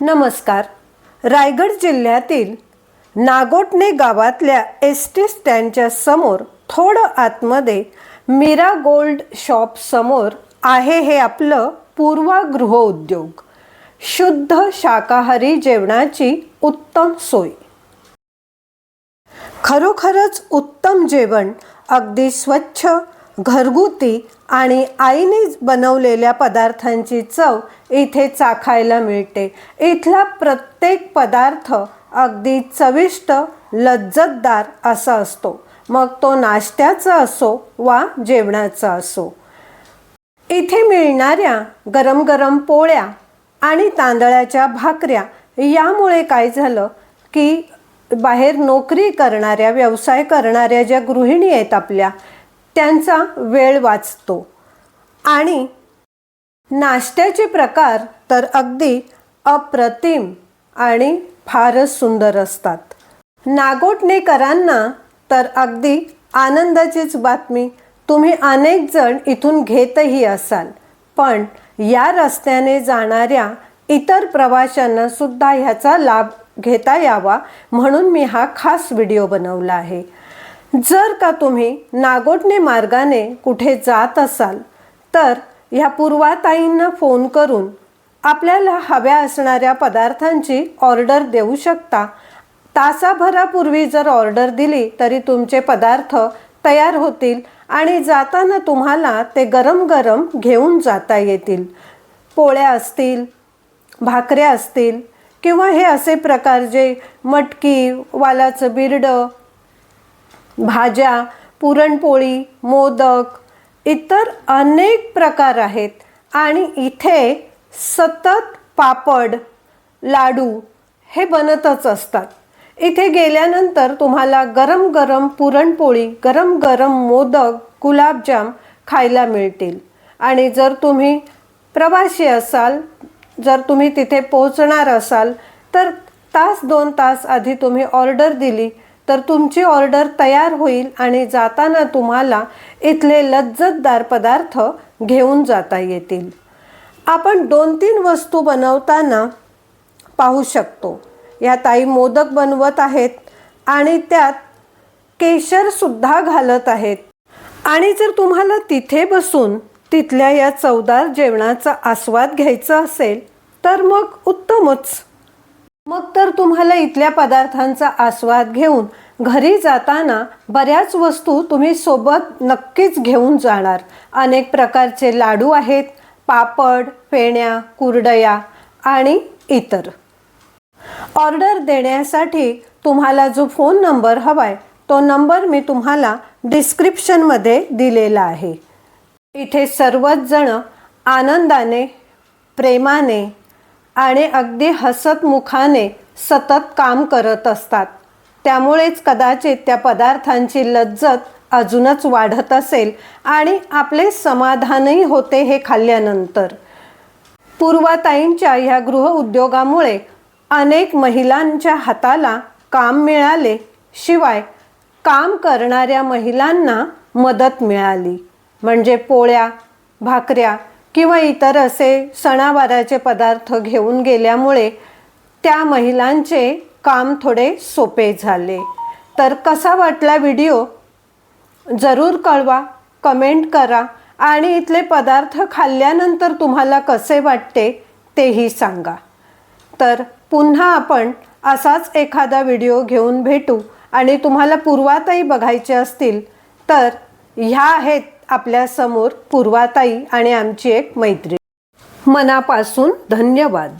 नमस्कार. रायगड जिल्ह्यातील नागोटणे गावातल्या एस टी स्टँडच्या समोर थोडं आतमध्ये मीरा गोल्ड शॉप समोर आहे हे आपलं पूर्वा गृहउद्योग शुद्ध शाकाहारी जेवणाची उत्तम सोय. खरोखरच उत्तम जेवण अगदी स्वच्छ घरगुती आणि आईने बनवलेल्या पदार्थांची चव इथे चाखायला मिळते. इथला प्रत्येक पदार्थ अगदी चविष्ट लज्जतदार असा असतो. मग तो नाश्त्याचा असो वा जेवणाचा असो. इथे मिळणाऱ्या गरम गरम पोळ्या आणि तांदळाच्या भाकऱ्या यामुळे काय झालं की बाहेर नोकरी करणाऱ्या व्यवसाय करणाऱ्या ज्या गृहिणी आहेत आपल्या त्यांचा वेळ वाचतो. आणि नाश्त्याचे प्रकार तर अगदी अप्रतिम आणि फारच सुंदर असतात. नागोटणेकरांना तर अगदी आनंदाचीच बातमी. तुम्ही अनेक जण इथून घेतही असाल. पण या रस्त्याने जाणाऱ्या इतर प्रवाशांना सुद्धा ह्याचा लाभ घेता यावा म्हणून मी हा खास व्हिडिओ बनवला आहे. जर का तुम्ही नागोटणे मार्गाने कुठे जात असाल तर ह्या पूर्वाताईंना फोन करून आपल्याला हव्या असणाऱ्या पदार्थांची ऑर्डर देऊ शकता. तासाभरापूर्वी जर ऑर्डर दिली तरी तुमचे पदार्थ तयार होतील आणि जाताना तुम्हाला ते गरम गरम घेऊन जाता येतील. पोळ्या असतील भाकऱ्या असतील किंवा हे असे प्रकार जे मटकी वालाचं बिरडं भाज्या पुरणपोळी मोदक इतर अनेक प्रकार आहेत. आणि इथे सतत पापड लाडू हे बनतच असतात. इथे गेल्यानंतर तुम्हाला गरम गरम पुरणपोळी गरम गरम मोदक गुलाबजाम खायला मिळतील. आणि जर तुम्ही प्रवासी असाल जर तुम्ही तिथे पोहोचणार असाल तर तास दोन तास आधी तुम्ही ऑर्डर दिली तर तुमची ऑर्डर तयार होईल आणि जाताना तुम्हाला इथले लज्जतदार पदार्थ घेऊन जाता येतील. आपण दोन तीन वस्तू बनवताना पाहू शकतो. या ताई मोदक बनवत आहेत आणि त्यात केशरसुद्धा घालत आहेत. आणि जर तुम्हाला तिथे बसून तिथल्या या चवदार जेवणाचा आस्वाद घ्यायचा असेल तर मग उत्तमच. मग तर तुम्हाला इथल्या पदार्थांचा आस्वाद घेऊन घरी जाताना बऱ्याच वस्तू तुम्ही सोबत नक्कीच घेऊन जाणार. अनेक प्रकारचे लाडू आहेत पापड फेण्या कुरडया आणि इतर. ऑर्डर देण्यासाठी तुम्हाला जो फोन नंबर हवाय तो नंबर मी तुम्हाला डिस्क्रिप्शनमध्ये दिलेला आहे. इथे सर्वच जण आनंदाने प्रेमाने आणि अगदी हसतमुखाने सतत काम करत असतात. त्यामुळेच कदाचित त्या पदार्थांची लज्जत अजूनच वाढत असेल आणि आपले समाधानही होते हे खाल्ल्यानंतर. पूर्वाताईंच्या ह्या गृहउद्योगामुळे अनेक महिलांच्या हाताला काम मिळाले शिवाय काम करणाऱ्या महिलांना मदत मिळाली. म्हणजे पोळ्या भाकऱ्या किंवा इतर असे सणावाराचे पदार्थ घेऊन गेल्यामुळे त्या महिलांचे काम थोडे सोपे झाले. तर कसा वाटला व्हिडिओ? जरूर कळवा कमेंट करा आणि इथले पदार्थ खाल्ल्यानंतर तुम्हाला कसे वाटते तेही सांगा. तर पुन्हा आपण असाच एखादा व्हिडिओ घेऊन भेटू आणि तुम्हाला पूर्वातही बघायचे असतील तर ह्या आहेत आपल्यासमोर पूर्वाताई आणि आमची एक मैत्री मनापासून धन्यवाद.